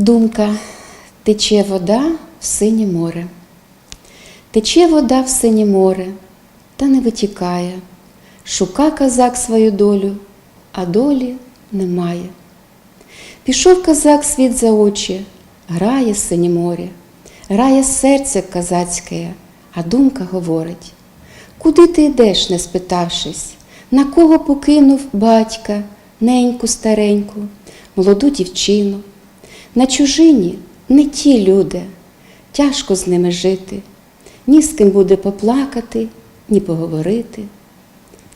Думка тече вода в синє море. Тече вода в синє море, та не витікає. Шука козак свою долю, а долі немає. Пішов козак світ за очі, грає синє море, грає серце козацьке, а думка говорить: Куди ти йдеш, не спитавшись, на кого покинув батька, неньку стареньку, молоду дівчину? На чужині не ті люди, тяжко з ними жити, ні з ким буде поплакати, ні поговорити.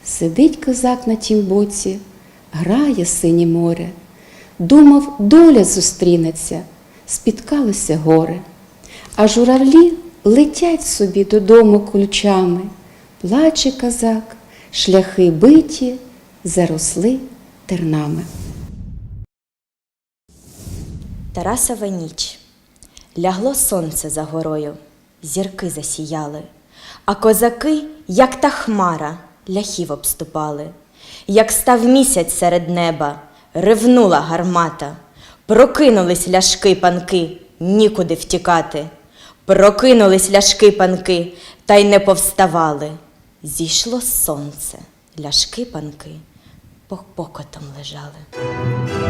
Сидить козак на тім боці, грає синє море, думав, доля зустрінеться, спіткалося горе. А журавлі летять собі додому ключами, плаче козак, шляхи биті, заросли тернами. Тарасова ніч. Лягло сонце за горою, зірки засіяли, а козаки, як та хмара, ляхів обступали. Як став місяць серед неба, ревнула гармата, прокинулись ляшки панки, нікуди втікати. Прокинулись ляшки панки, та й не повставали. Зійшло сонце, ляшки панки, покотом лежали.